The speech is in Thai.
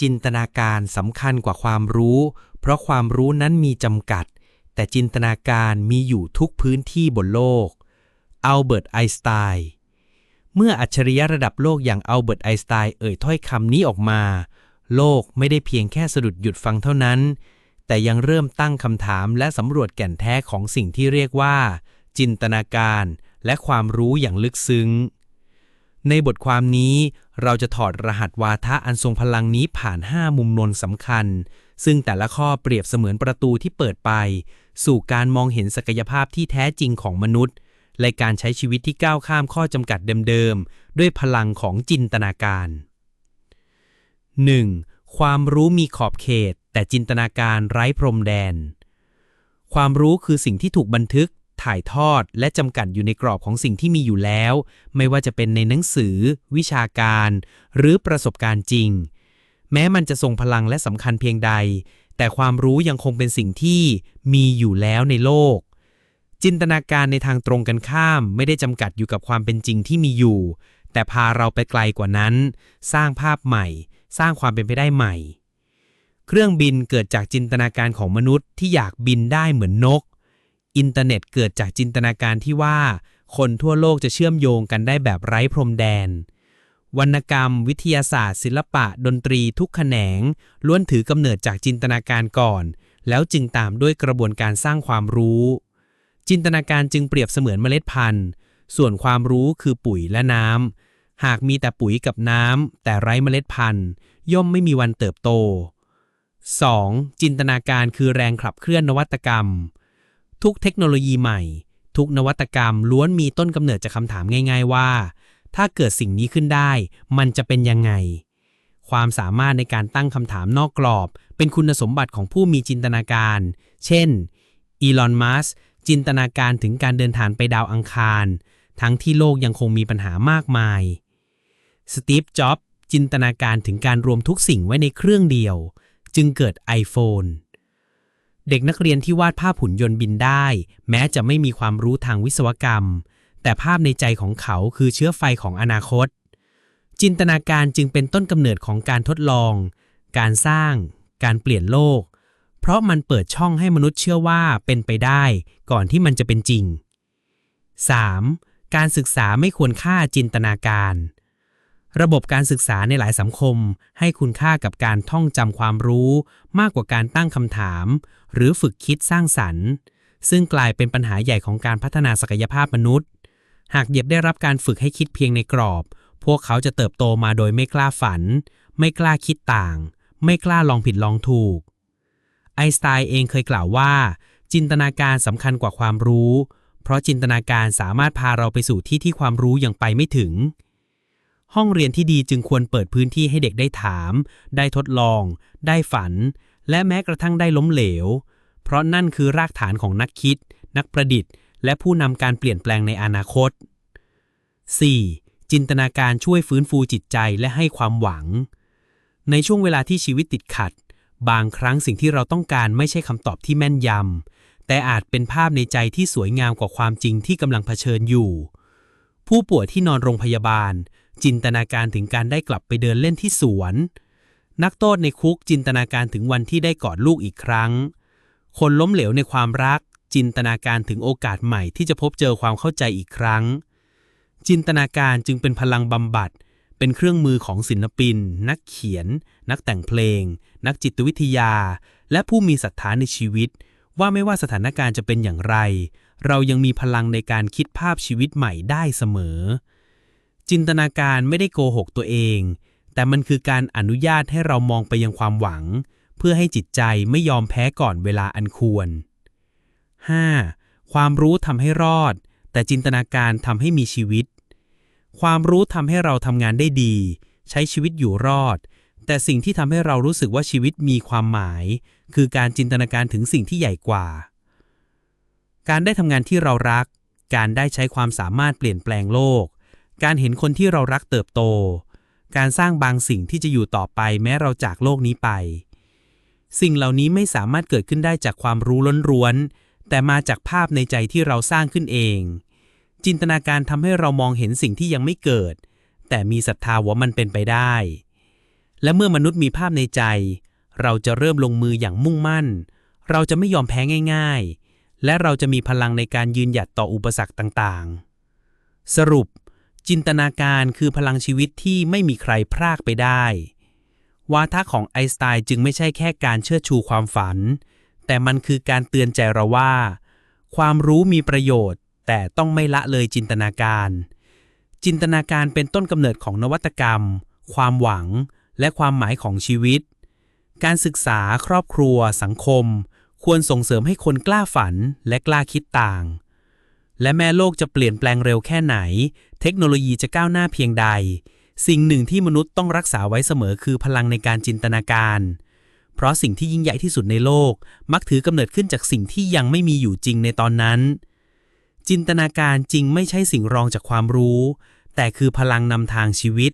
จินตนาการสำคัญกว่าความรู้ เพราะความรู้นั้นมีจำกัด แต่จินตนาการมีอยู่ทุกพื้นที่บนโลก อัลเบิร์ต ไอน์สไตน์เมื่ออัจฉริยะระดับโลกอย่างอัลเบิร์ต ไอน์สไตน์เอ่ยถ้อยคำนี้ออกมา โลกไม่ได้เพียงแค่สะดุดหยุดฟังเท่านั้น แต่ยังเริ่มตั้งคำถามและสำรวจแก่นแท้ของสิ่งที่เรียกว่า จินตนาการและความรู้อย่างลึกซึ้ง ในบทความนี้เราจะถอดรหัสวาทะอันทรงพลังนี้ผ่าน 5 มุมนนสำคัญ ซึ่งแต่ละข้อเปรียบเสมือนประตูที่เปิดไป สู่การมองเห็นศักยภาพที่แท้จริงของมนุษย์ และการใช้ชีวิตที่ก้าวข้ามข้อจำกัดเดิมๆ ด้วยพลังของจินตนาการ 1. ความรู้มีขอบเขต แต่จินตนาการไร้พรมแดน ความรู้คือสิ่งที่ถูกบันทึก ถ่ายทอดและจำกัดอยู่ในกรอบของสิ่งที่มีอยู่แล้ว ไม่ว่าจะเป็นในหนังสือ วิชาการ หรือประสบการณ์จริง แม้มันจะทรงพลังและสำคัญเพียงใด แต่ความรู้ยังคงเป็นสิ่งที่มีอยู่แล้วในโลก จินตนาการในทางตรงกันข้ามไม่ได้จำกัดอยู่กับความเป็นจริงที่มีอยู่ แต่พาเราไปไกลกว่านั้น สร้างภาพใหม่ สร้างความเป็นไปได้ใหม่ เครื่องบินเกิดจากจินตนาการของมนุษย์ที่อยากบินได้เหมือนนก อินเทอร์เน็ตเกิดจากจินตนาการที่ว่า คนทั่วโลกจะเชื่อมโยงกันได้แบบไร้พรมแดน วรรณกรรม วิทยาศาสตร์ ศิลปะ ดนตรีทุกแขนง ล้วนถือกำเนิดจากจินตนาการก่อน แล้วจึงตามด้วยกระบวนการสร้างความรู้ จินตนาการจึงเปรียบเสมือนเมล็ดพันธุ์ ส่วนความรู้คือปุ๋ยและน้ำหากมีแต่ปุ๋ยกับน้ำแต่ไร้เมล็ดพันธุ์ ย่อมไม่มีวันเติบโต 2. จินตนาการคือแรงขับเคลื่อนนวัตกรรม ทุกเทคโนโลยีใหม่ ทุกนวัตกรรมล้วนมีต้นกำเนิดจากคำถามง่าย ๆ ว่า ถ้าเกิดสิ่งนี้ขึ้นได้ มันจะเป็นยังไง ความสามารถในการตั้งคำถามนอกกรอบ เป็นคุณสมบัติของผู้มีจินตนาการ เช่น อีลอน มัสก์จินตนาการถึงการเดินทางไปดาวอังคาร ทั้งที่โลกยังคงมีปัญหามากมาย สตีฟ จ็อบส์จินตนาการถึงการรวมทุกสิ่งไว้ในเครื่องเดียว จึงเกิด iPhone เด็กนักเรียนที่วาดภาพหุ่นยนต์บินได้ แม้จะไม่มีความรู้ทางวิศวกรรม แต่ภาพในใจของเขาคือเชื้อไฟของอนาคต จินตนาการจึงเป็นต้นกำเนิดของการทดลอง การสร้าง การเปลี่ยนโลก เพราะมันเปิดช่องให้มนุษย์เชื่อว่าเป็นไปได้ ก่อนที่มันจะเป็นจริง 3. การศึกษาไม่ควรค่าจินตนาการ ระบบการศึกษาในหลายสังคม ให้คุณค่ากับการท่องจำความรู้ มากกว่าการตั้งคำถาม หรือฝึกคิดสร้างสรรค์ ซึ่งกลายเป็นปัญหาใหญ่ของการพัฒนาศักยภาพมนุษย์ หากเด็กได้รับการฝึกให้คิดเพียงในกรอบ พวกเขาจะเติบโตมาโดยไม่กล้าฝัน ไม่กล้าคิดต่าง ไม่กล้าลองผิดลองถูก ไอสไตน์เองเคยกล่าวว่า จินตนาการสำคัญกว่าความรู้ เพราะจินตนาการสามารถพาเราไปสู่ที่ที่ความรู้ยังไปไม่ถึง ห้องเรียนที่ดีจึงควรเปิดพื้นที่ให้เด็กได้ถาม ได้ทดลอง ได้ฝัน และแม้กระทั่งได้ล้มเหลว เพราะนั่นคือรากฐานของนักคิด นักประดิษฐ์ และผู้นำการเปลี่ยนแปลงในอนาคต 4. จินตนาการช่วยฟื้นฟูจิตใจและให้ความหวัง ในช่วงเวลาที่ชีวิตติดขัด บางครั้งสิ่งที่เราต้องการไม่ใช่คำตอบที่แม่นยำ แต่อาจเป็นภาพในใจที่สวยงามกว่าความจริงที่กำลังเผชิญอยู่ ผู้ป่วยที่นอนโรงพยาบาล จินตนาการถึงการได้กลับไปเดินเล่นที่สวน นักโทษในคุกจินตนาการถึงวันที่ได้กอดลูกอีกครั้ง คนล้มเหลวในความรัก จินตนาการถึงโอกาสใหม่ที่จะพบเจอความเข้าใจอีกครั้ง จินตนาการจึงเป็นพลังบำบัด เป็นเครื่องมือของศิลปิน นักเขียน นักแต่งเพลง นักจิตวิทยา และผู้มีศรัทธาในชีวิต ว่าไม่ว่าสถานการณ์จะเป็นอย่างไร เรายังมีพลังในการคิดภาพชีวิตใหม่ได้เสมอ จินตนาการไม่ได้โกหกตัวเอง แต่มันคือการอนุญาตให้เรามองไปยังความหวัง เพื่อให้จิตใจไม่ยอมแพ้ก่อนเวลาอันควร 5. ความรู้ทำให้รอด แต่จินตนาการทำให้มีชีวิต ความรู้ทำให้เราทำงานได้ดี ใช้ชีวิตอยู่รอด แต่สิ่งที่ทำให้เรารู้สึกว่าชีวิตมีความหมาย คือการจินตนาการถึงสิ่งที่ใหญ่กว่า การได้ทำงานที่เรารัก การได้ใช้ความสามารถเปลี่ยนแปลงโลก การเห็นคนที่เรารักเติบโต การสร้างบางสิ่งที่จะอยู่ต่อไปแม้เราจากโลกนี้ไป สิ่งเหล่านี้ไม่สามารถเกิดขึ้นได้จากความรู้ล้วนๆ แต่มาจากภาพในใจที่เราสร้างขึ้นเอง จินตนาการทำให้เรามองเห็นสิ่งที่ยังไม่เกิด แต่มีศรัทธาว่ามันเป็นไปได้ และเมื่อมนุษย์มีภาพในใจ เราจะเริ่มลงมืออย่างมุ่งมั่น เราจะไม่ยอมแพ้ง่าย ๆ และเราจะมีพลังในการยืนหยัดต่ออุปสรรคต่างๆ สรุป จินตนาการคือพลังชีวิตที่ไม่มีใครพรากไปได้ วาทะของไอน์สไตน์จึงไม่ใช่แค่การเชิดชูความฝัน แต่มันคือการเตือนใจเราว่า ความรู้มีประโยชน์ แต่ต้องไม่ละเลยจินตนาการ จินตนาการเป็นต้นกำเนิดของนวัตกรรม ความหวัง และความหมายของชีวิต การศึกษาครอบครัว สังคม ควรส่งเสริมให้คนกล้าฝันและกล้าคิดต่าง และแม้โลกจะเปลี่ยนแปลงเร็วแค่ไหน เทคโนโลยีจะก้าวหน้าเพียงใด สิ่งหนึ่งที่มนุษย์ต้องรักษาไว้เสมอคือพลังในการจินตนาการ เพราะสิ่งที่ยิ่งใหญ่ที่สุดในโลก มักถือกำเนิดขึ้นจากสิ่งที่ยังไม่มีอยู่จริงในตอนนั้น จินตนาการจริงไม่ใช่สิ่งรองจากความรู้ แต่คือพลังนำทางชีวิต